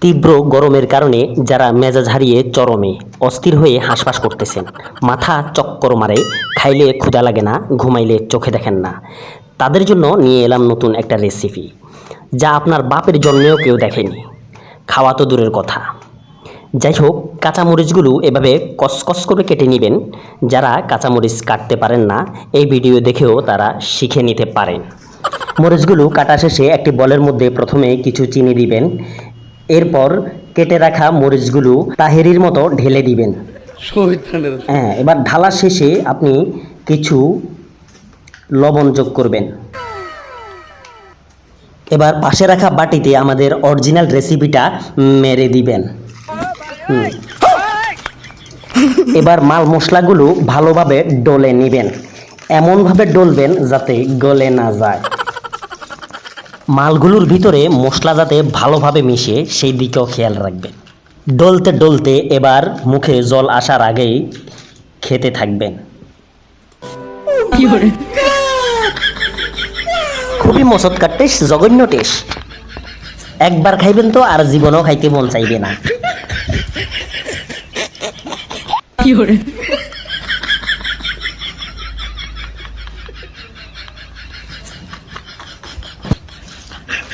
তীব্র গরমের কারণে যারা মেজাজ হারিয়ে চরমে, অস্থির হয়ে হাঁসফাঁস করতেছেন। মাথা চক্কর মারে, খাইলে ক্ষুধা লাগে না, ঘুমাইলে চোখে দেখেন না। তাদের জন্য নিয়ে এলাম নতুন একটা রেসিপি যা আপনার বাপের জন্মেও কেউ দেখেনি। খাওয়া তো দূরের কথা। যাই হোক কাঁচামরিচগুলো এভাবে কসকস করে কেটে নেবেন। যারা কাঁচামরিচ কাটতে পারেন না, এই ভিডিও দেখেও তারা শিখে নিতে পারেন। মরিচগুলো কাটা শেষে একটি বলের মধ্যে প্রথমে কিছু চিনি দিবেন। এরপর কেটে রাখা মরিচগুলো তাহেরির মতো ঢেলে দিবেন। হ্যাঁ এবার ঢালা শেষে আপনি কিছু লবণ যোগ করবেন। এবার পাশে রাখা বাটিতে আমাদের অরিজিনাল রেসিপিটা মেরে দিবেন। এবার মাল মশলাগুলো ভালোভাবে ডলে নেবেন। এমনভাবে ডলবেন যাতে গলে না যায়। মালগুলোর ভিতরে মশলা যাতে ভালোভাবে মিশে সেই দিকেও খেয়াল রাখবেন। ডলতে ডলতে এবার মুখে জল আসার আগেই খেতে থাকবেন। খুবই মসৎকার টেস্ট জঘন্য টেস্ট। একবার খাইবেন তো আর জীবনেও খাইতে মন চাইবে না।